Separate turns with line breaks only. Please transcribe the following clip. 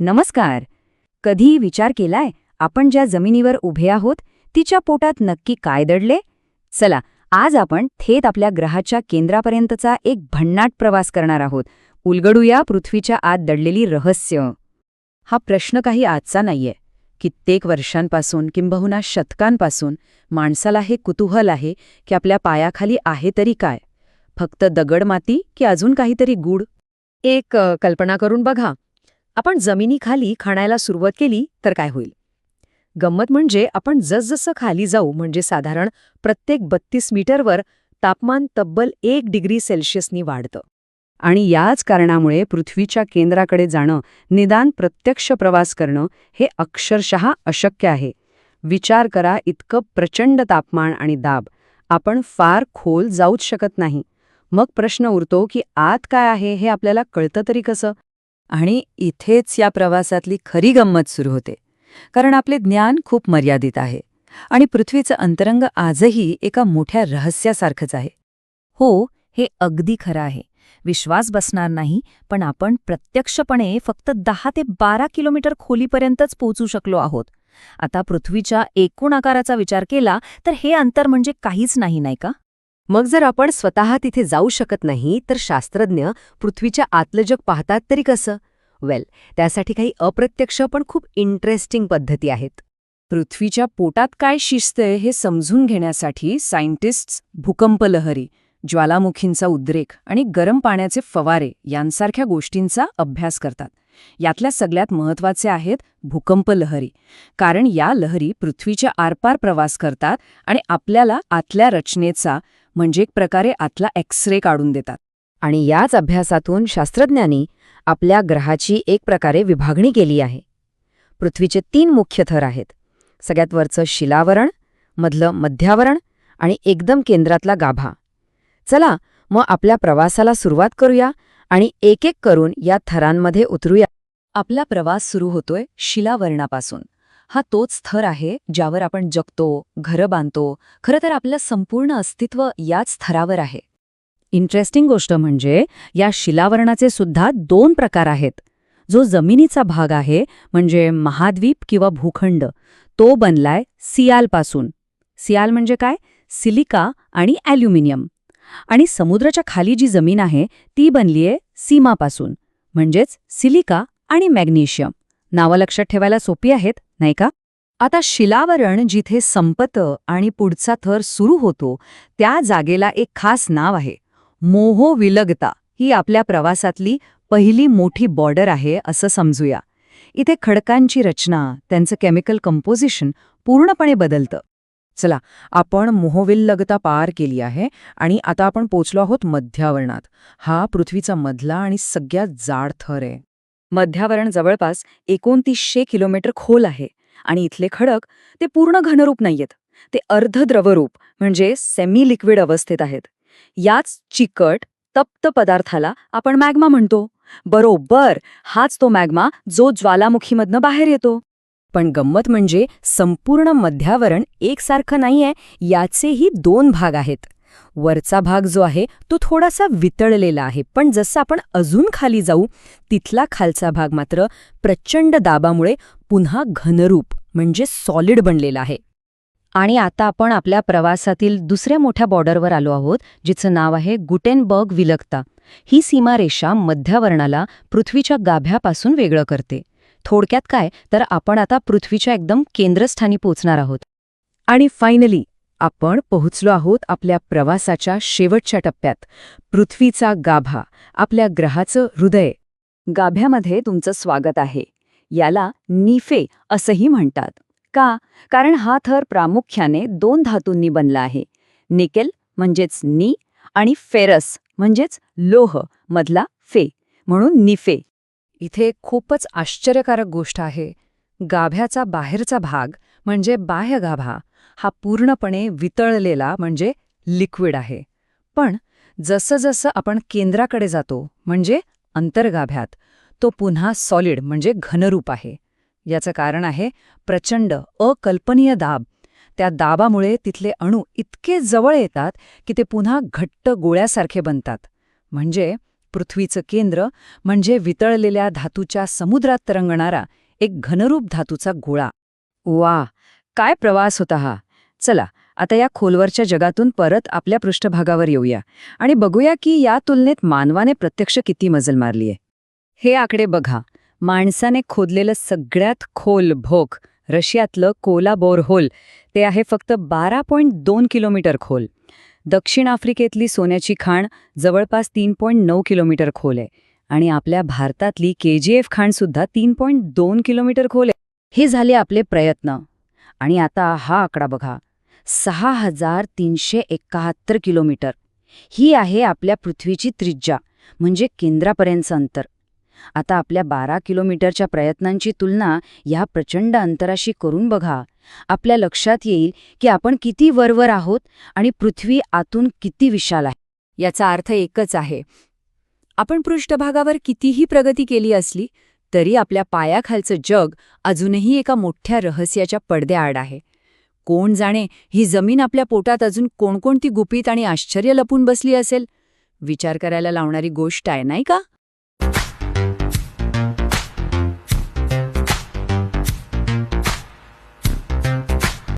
नमस्कार. कधी विचार केलाय आपण ज्या जमिनीवर उभे आहोत तिच्या पोटात नक्की काय दडले? चला आज आपण थेट आपल्या ग्रहाच्या केंद्रापर्यंतचा एक भन्नाट प्रवास करणार आहोत. उलगडूया पृथ्वीच्या आत दडलेली रहस्य.
हा प्रश्न काही आजचा नाहीये. कित्येक वर्षांपासून किंबहुना शतकांपासून माणसाला हे कुतूहल आहे की आपल्या पायाखाली आहे तरी काय? फक्त दगडमाती की अजून काहीतरी गूढ? एक कल्पना करून बघा. आपण जमिनीखाली खाणायला सुरुवात केली तर काय होईल? गंमत म्हणजे आपण जसजसं खाली जाऊ म्हणजे साधारण प्रत्येक बत्तीस मीटरवर तापमान तब्बल एक डिग्री सेल्शियसनी वाढतं.
आणि याच कारणामुळे पृथ्वीच्या केंद्राकडे जाणं निदान प्रत्यक्ष प्रवास करणं हे अक्षरशः अशक्य आहे. विचार करा इतकं प्रचंड तापमान आणि दाब. आपण फार खोल जाऊच शकत नाही. मग प्रश्न उरतो की आत काय आहे हे आपल्याला कळतं तरी कसं?
आणि इथेच या प्रवासातली खरी गंमत सुरू होते. कारण आपले ज्ञान खूप मर्यादित आहे आणि पृथ्वीचं अंतरंग आजही एका मोठ्या रहस्यासारखंच आहे.
हो हे अगदी खरं आहे. विश्वास बसणार नाही पण आपण प्रत्यक्षपणे फक्त दहा ते बारा किलोमीटर खोलीपर्यंतच पोहोचू शकलो आहोत. आता पृथ्वीच्या एकूण आकाराचा विचार केला तर हे अंतर म्हणजे काहीच नाही नाही का?
मग जर आपण स्वतः तिथे जाऊ शकत नाही तर शास्त्रज्ञ पृथ्वीच्या आतलं जग पाहतात तरी कसं? वेल त्यासाठी काही अप्रत्यक्ष पण खूप इंटरेस्टिंग पद्धती आहेत. पृथ्वीच्या पोटात काय शिजतंय हे समजून घेण्यासाठी सायंटिस्ट्स भूकंपलहरी ज्वालामुखींचा उद्रेक आणि गरम पाण्याचे फवारे यांसारख्या गोष्टींचा अभ्यास करतात. यातल्या सगळ्यात महत्त्वाचे आहेत भूकंप लहरी कारण या लहरी पृथ्वीच्या आरपार प्रवास करतात आणि आपल्याला आतल्या रचनेचा म्हणजे एक प्रकारे आतला एक्स रे काढून देतात.
आणि याच अभ्यासातून शास्त्रज्ञांनी आपल्या ग्रहाची एक प्रकारे विभागणी केली आहे. पृथ्वीचे तीन मुख्य थर आहेत. सगळ्यात वरचं शिलावरण मधलं मध्यावरण आणि एकदम केंद्रातला गाभा. चला मग आपल्या प्रवासाला सुरुवात करूया आणि एक एक करून या थरांमध्ये उतरूया.
आपला प्रवास सुरू होतोय शिलावरणापासून. हा तोच थर आहे ज्यावर आपण जगतो घरं बांधतो खरं तर आपलं संपूर्ण अस्तित्व याच थरावर आहे.
इंटरेस्टिंग गोष्ट म्हणजे या शिलावरणाचे सुद्धा दोन प्रकार आहेत. जो जमिनीचा भाग आहे म्हणजे महाद्वीप किंवा भूखंड तो बनलाय सियालपासून. सियाल म्हणजे काय? सिलिका आणि ॲल्युमिनियम. आणि समुद्राच्या खाली जी जमीन आहे ती बनलीये सीमापासून म्हणजेच सिलिका आणि मॅग्नेशियम. नावं लक्षात ठेवायला सोपी आहेत नाही का?
आता शिलावरण जिथे संपतं आणि पुढचा थर सुरू होतो त्या जागेला एक खास नाव आहे. मोहो विलगता ही आपल्या प्रवासातली पहिली मोठी बॉर्डर आहे असं समजूया. इथे खडकांची रचना त्यांचं केमिकल कंपोजिशन पूर्णपणे बदलतं. चला आपण मोहविल्लगता पार केली आहे आणि आता आपण पोचलो आहोत मध्यावरणात. हा पृथ्वीचा मधला आणि सगळ्यात जाड थर आहे. मध्यावरण जवळपास एकोणतीसशे किलोमीटर खोल आहे आणि इथले खडक ते पूर्ण घनरूप नाहीयेत. ते अर्ध द्रवरूप म्हणजे सेमी लिक्विड अवस्थेत आहेत. याच चिकट तप्त पदार्थाला आपण मॅग्मा म्हणतो. बरोबर हाच तो मॅग्मा जो ज्वालामुखीमधनं बाहेर येतो. पण गंमत म्हणजे संपूर्ण मध्यावरण एकसारखं नाहीये याचेही दोन भाग आहेत. वरचा भाग जो आहे तो थोडासा वितळलेला आहे. पण जसं आपण अजून खाली जाऊ तिथला खालचा भाग मात्र प्रचंड दाबामुळे पुन्हा घनरूप म्हणजे सॉलिड बनलेला आहे.
आणि आता आपण आपल्या प्रवासातील दुसऱ्या मोठ्या बॉर्डरवर आलो आहोत जिचं नाव आहे गुटेनबर्ग विलगता. ही सीमारेषा मध्यावर्णाला पृथ्वीच्या गाभ्यापासून वेगळं करते. थोडक्यात काय? तर आपण आता पृथ्वीच्या एकदम केंद्रस्थानी पोचणार आहोत.
आणि फायनली आपण पोहोचलो आहोत आपल्या प्रवासाच्या शेवटच्या टप्प्यात. पृथ्वीचा गाभा आपल्या ग्रहाचं हृदय. गाभ्यामध्ये तुमचं स्वागत आहे. याला निफे असंही म्हणतात. का? कारण हा थर प्रामुख्याने दोन धातूंनी बनला आहे. निकेल म्हणजेच नी आणि फेरस म्हणजेच लोह मधला फे म्हणून निफे. इथे खूपच आश्चर्यकारक गोष्ट आहे. गाभ्याचा बाहेरचा भाग म्हणजे बाह्य गाभा. हा पूर्णपणे वितळलेला म्हणजे लिक्विड आहे. पण जसंजसं आपण केंद्राकडे जातो म्हणजे अंतर्गाभ्यात तो पुन्हा सॉलिड म्हणजे घनरूप आहे. याचं कारण आहे प्रचंड अकल्पनीय दाब. त्या दाबामुळे तिथले अणू इतके जवळ येतात की ते पुन्हा घट्ट गोळ्यासारखे बनतात. म्हणजे पृथ्वीचं केंद्र म्हणजे वितळलेल्या धातूच्या समुद्रात तरंगणारा एक घनरूप धातूचा गोळा. वा! काय प्रवास होता हा? चला आता या खोलवरच्या जगातून परत आपल्या पृष्ठभागावर येऊया आणि बघूया की या तुलनेत मानवाने प्रत्यक्ष किती मजल मारलीये हे आकडे बघा. माणसाने खोदलेलं सगळ्यात खोल भोक रशियातलं कोला बोरहोल ते आहे फक्त बारा पॉईंट दोन किलोमीटर खोल. दक्षिण आफ्रिकेतली सोन्याची खाण जवळपास तीन पॉईंट नऊ किलोमीटर खोल आहे आणि आपल्या भारतातली के जी एफ खाणसुद्धा तीन पॉईंट दोन किलोमीटर खोल आहे. हे झाले आपले प्रयत्न. आणि आता हा आकडा बघा. सहा हजार तीनशे एकाहत्तर किलोमीटर. ही आहे आपल्या पृथ्वीची त्रिज्या म्हणजे केंद्रापर्यंतचं अंतर. आता आपल्या बारा किलोमीटरच्या प्रयत्नांची तुलना या प्रचंड अंतराशी करून बघा. आपल्या लक्षात येईल की आपण किती वरवर आहोत आणि पृथ्वी आतून किती विशाल आहे.
याचा अर्थ एकच आहे. आपण पृष्ठभागावर कितीही प्रगती केली असली तरी आपल्या पायाखालचं जग अजूनही एका मोठ्या रहस्याच्या पडद्याआड आहे. कोण जाणे ही जमीन आपल्या पोटात अजून कोणकोणती गुपित आणि आश्चर्य लपून बसली असेल? विचार करायला लावणारी गोष्ट आहे नाही का?